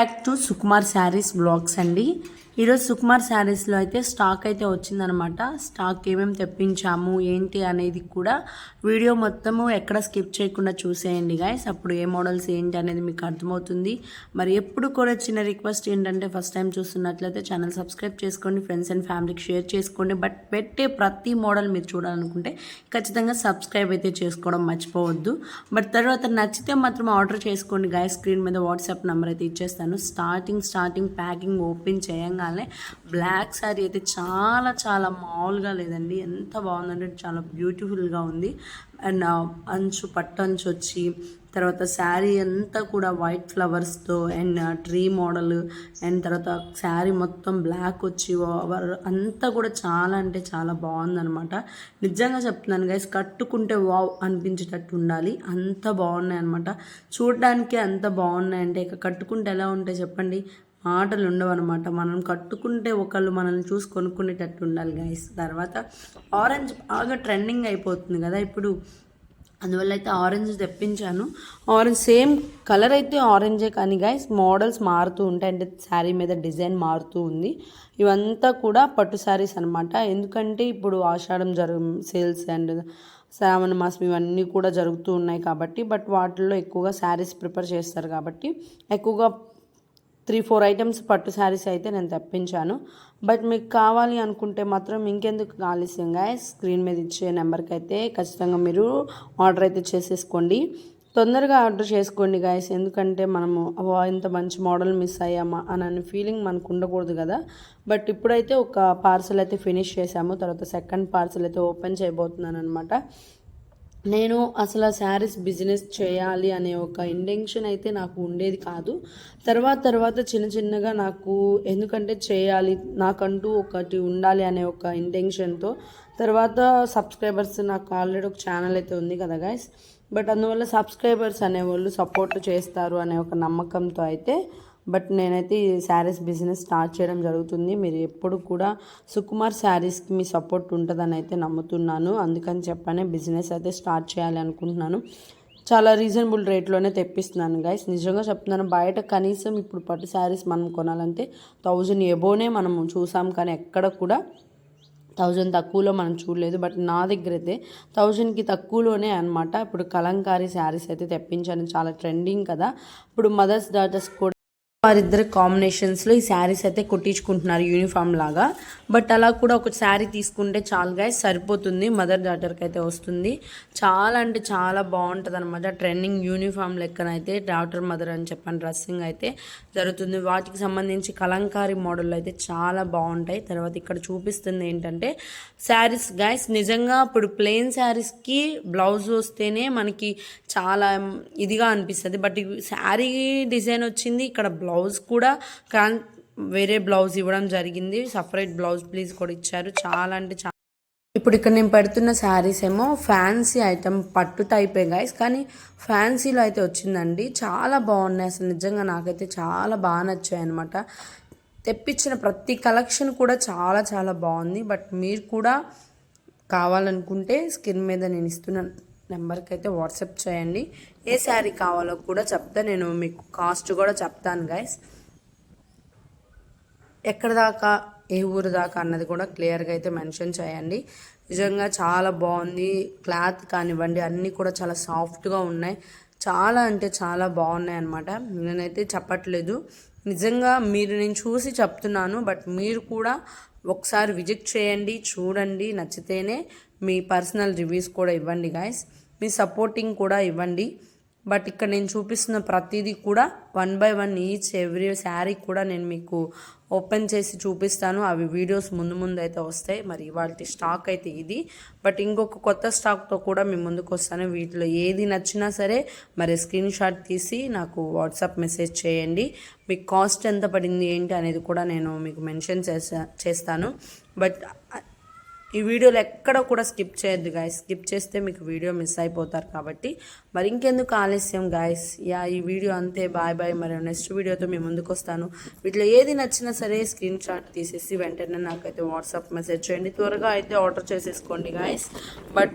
Back to Sukumar saris blogs అండి. ఈరోజు సుకుమార్ శారీస్లో అయితే స్టాక్ అయితే వచ్చిందనమాట. స్టాక్ ఏమేమి తెప్పించాము ఏంటి అనేది కూడా వీడియో మొత్తము ఎక్కడ స్కిప్ చేయకుండా చూసేయండి గాయస్ అప్పుడు ఏ మోడల్స్ ఏంటి అనేది మీకు అర్థమవుతుంది. మరి ఎప్పుడు కూడా చిన్న రిక్వెస్ట్ ఏంటంటే ఫస్ట్ టైం చూస్తున్నట్లయితే ఛానల్ సబ్స్క్రైబ్ చేసుకోండి ఫ్రెండ్స్ అండ్ ఫ్యామిలీకి షేర్ చేసుకోండి. బట్ పెట్టే ప్రతి మోడల్ మీరు చూడాలనుకుంటే ఖచ్చితంగా సబ్స్క్రైబ్ అయితే చేసుకోవడం మర్చిపోవద్దు. బట్ తర్వాత నచ్చితే మాత్రం ఆర్డర్ చేసుకోండి గాయస్ స్క్రీన్ మీద వాట్సాప్ నెంబర్ అయితే ఇచ్చేస్తాను. స్టార్టింగ్ స్టార్టింగ్ ప్యాకింగ్ ఓపెన్ చేయగానే బ్లాక్ శారీ అయితే చాలా చాలా మామూలుగా లేదండి. ఎంత బాగుందంటే చాలా బ్యూటిఫుల్గా ఉంది. అండ్ అంచు పట్టంచు వచ్చి తర్వాత శారీ అంతా కూడా వైట్ ఫ్లవర్స్తో అండ్ ట్రీ మోడల్ అండ్ తర్వాత శారీ మొత్తం బ్లాక్ వచ్చి ఓవర్ అంతా కూడా చాలా అంటే చాలా బాగుందనమాట నిజంగా చెప్తున్నాను గైస్ కట్టుకుంటే వావ్ అనిపించేటట్టు ఉండాలి. అంత బాగున్నాయి అనమాట చూడడానికి అంత బాగున్నాయి అంటే ఇక కట్టుకుంటే ఎలా ఉంటాయి చెప్పండి? మాటలు ఉండవు అనమాట మనం కట్టుకుంటే ఒకళ్ళు మనల్ని చూసి కొనుక్కునేటట్టు ఉండాలి గైస్ తర్వాత ఆరెంజ్ బాగా ట్రెండింగ్ అయిపోతుంది కదా ఇప్పుడు. అందువల్ల అయితే ఆరెంజ్ తెప్పించాను. ఆరెంజ్ సేమ్ కలర్ అయితే ఆరెంజే కానీ గైస్ మోడల్స్ మారుతూ ఉంటాయి. అంటే శారీ మీద డిజైన్ మారుతూ ఉంది. ఇవంతా కూడా పట్టు శారీస్ అనమాట ఎందుకంటే ఇప్పుడు ఆషాఢం జరుగు సేల్స్ అండ్ శ్రావణ మాసం ఇవన్నీ కూడా జరుగుతూ ఉన్నాయి కాబట్టి బట్ వాటిల్లో ఎక్కువగా శారీస్ ప్రిపేర్ చేస్తారు కాబట్టి ఎక్కువగా త్రీ ఫోర్ ఐటమ్స్ పట్టు శారీస్ అయితే నేను తెప్పించాను. బట్ మీకు కావాలి అనుకుంటే మాత్రం ఇంకెందుకు ఆలస్యంగా స్క్రీన్ మీద ఇచ్చే నెంబర్కి అయితే ఖచ్చితంగా మీరు ఆర్డర్ అయితే చేసేసుకోండి. తొందరగా ఆర్డర్ చేసుకోండి గాయస్ ఎందుకంటే మనము ఇంత మంచి మోడల్ మిస్ అయ్యామా అని అనే ఫీలింగ్ మనకు ఉండకూడదు కదా. బట్ ఇప్పుడైతే ఒక పార్సల్ అయితే ఫినిష్ చేసాము తర్వాత సెకండ్ పార్సల్ అయితే ఓపెన్ చేయబోతున్నాను అనమాట నేను అసలు ఆ శారీస్ బిజినెస్ చేయాలి అనే ఒక ఇంటెన్షన్ అయితే నాకు ఉండేది కాదు. తర్వాత తర్వాత చిన్న చిన్నగా నాకు ఎందుకంటే చేయాలి నాకంటూ ఒకటి ఉండాలి అనే ఒక ఇంటెన్షన్తో తర్వాత సబ్స్క్రైబర్స్ నాకు ఆల్రెడీ ఒక ఛానల్ అయితే ఉంది కదా గైస్ బట్ అందువల్ల సబ్స్క్రైబర్స్ అనేవాళ్ళు సపోర్ట్ చేస్తారు అనే ఒక నమ్మకంతో అయితే బట్ నేనైతే ఈ శారీస్ బిజినెస్ స్టార్ట్ చేయడం జరుగుతుంది. మీరు ఎప్పుడు కూడా సుకుమార్ శారీస్కి మీ సపోర్ట్ ఉంటుందని అయితే నమ్ముతున్నాను. అందుకని చెప్పనే బిజినెస్ అయితే స్టార్ట్ చేయాలి అనుకుంటున్నాను. చాలా రీజనబుల్ రేట్లోనే తెప్పిస్తున్నాను గైస్ నిజంగా చెప్తున్నాను బయట కనీసం ఇప్పుడు పట్టు శారీస్ మనం కొనాలంటే థౌజండ్ ఎబోనే మనం చూసాం కానీ ఎక్కడ కూడా థౌజండ్ తక్కువలో మనం చూడలేదు. బట్ నా దగ్గర అయితే థౌజండ్కి తక్కువలోనే అనమాట ఇప్పుడు కలంకారీ శారీస్ అయితే తెప్పించాను. చాలా ట్రెండింగ్ కదా. ఇప్పుడు మదర్స్ డాటర్స్ కూడా వారిద్దరు కాంబినేషన్స్లో ఈ శారీస్ అయితే కుట్టించుకుంటున్నారు యూనిఫామ్ లాగా. బట్ అలా కూడా ఒక శారీ తీసుకుంటే చాలా గైస్ సరిపోతుంది. మదర్ డాటర్కి అయితే వస్తుంది. చాలా అంటే చాలా బాగుంటుంది అనమాట ట్రెండింగ్ యూనిఫామ్ లెక్కనైతే డాటర్ మదర్ అని చెప్పని డ్రెస్సింగ్ అయితే జరుగుతుంది. వాటికి సంబంధించి కలంకారీ మోడల్ అయితే చాలా బాగుంటాయి. తర్వాత ఇక్కడ చూపిస్తుంది ఏంటంటే శారీస్ గైస్ నిజంగా ఇప్పుడు ప్లెయిన్ శారీస్కి బ్లౌజ్ వస్తేనే మనకి చాలా ఇదిగా అనిపిస్తుంది. బట్ శారీ డిజైన్ వచ్చింది. ఇక్కడ బ్లౌజ్ కూడా వేరే బ్లౌజ్ ఇవ్వడం జరిగింది. సపరేట్ బ్లౌజ్ ప్లీజ్ కూడా ఇచ్చారు. చాలా అంటే చాలా ఇప్పుడు ఇక్కడ నేను పెడుతున్న శారీస్ ఏమో ఫ్యాన్సీ ఐటమ్ పట్టు టైపే గైస్ కానీ ఫ్యాన్సీలో అయితే వచ్చిందండి. చాలా బాగున్నాయి అసలు. నిజంగా నాకైతే చాలా బాగా నచ్చాయి అనమాట తెప్పించిన ప్రతి కలెక్షన్ కూడా చాలా చాలా బాగుంది. బట్ మీరు కూడా కావాలనుకుంటే స్కిన్ మీద నేను ఇస్తున్న నెంబర్కి అయితే వాట్సాప్ చేయండి. ఏ శారీ కావాలో కూడా చెప్తా. నేను మీకు కాస్ట్ కూడా చెప్తాను గైస్ ఎక్కడ దాకా? ఏ ఊరు దాకా అన్నది కూడా క్లియర్గా అయితే మెన్షన్ చేయండి. నిజంగా చాలా బాగుంది. క్లాత్ కానివ్వండి అన్నీ కూడా చాలా సాఫ్ట్గా ఉన్నాయి. చాలా అంటే చాలా బాగున్నాయి అనమాట నేనైతే చెప్పట్లేదు. నిజంగా మీరు నేను చూసి చెప్తున్నాను బట్ మీరు కూడా ఒకసారి విజిట్ చేయండి చూడండి. నచ్చితేనే మీ పర్సనల్ రివ్యూస్ కూడా ఇవ్వండి గాయస్ మీ సపోర్టింగ్ కూడా ఇవ్వండి. బట్ ఇక్కడ నేను చూపిస్తున్న ప్రతిదీ కూడా one by one each every sari కూడా నేను మీకు ఓపెన్ చేసి చూపిస్తాను. అవి వీడియోస్ ముందు ముందు అయితే వస్తాయి. మరి వాటి స్టాక్ అయితే ఇది. బట్ ఇంకొక కొత్త స్టాక్తో కూడా మీ ముందుకు వస్తాను. వీటిలో ఏది నచ్చినా సరే మరి స్క్రీన్ షాట్ తీసి నాకు వాట్సాప్ మెసేజ్ చేయండి. మీకు కాస్ట్ ఎంత పడింది ఏంటి అనేది కూడా నేను మీకు మెన్షన్ చేసా చేస్తాను. బట్ ఈ వీడియోలో ఎక్కడ కూడా స్కిప్ చేయొద్దు గాయస్ స్కిప్ చేస్తే మీకు వీడియో మిస్ అయిపోతారు కాబట్టి. మరి ఇంకెందుకు ఆలస్యం గాయస్ యా ఈ వీడియో అంతే. బాయ్ బాయ్ మరి నెక్స్ట్ వీడియోతో మేము ముందుకు వస్తాను. వీటిలో ఏది నచ్చినా సరే స్క్రీన్ షాట్ తీసేసి వెంటనే నాకైతే వాట్సాప్ మెసేజ్ చేయండి. త్వరగా అయితే ఆర్డర్ చేసేసుకోండి గాయస్ బట్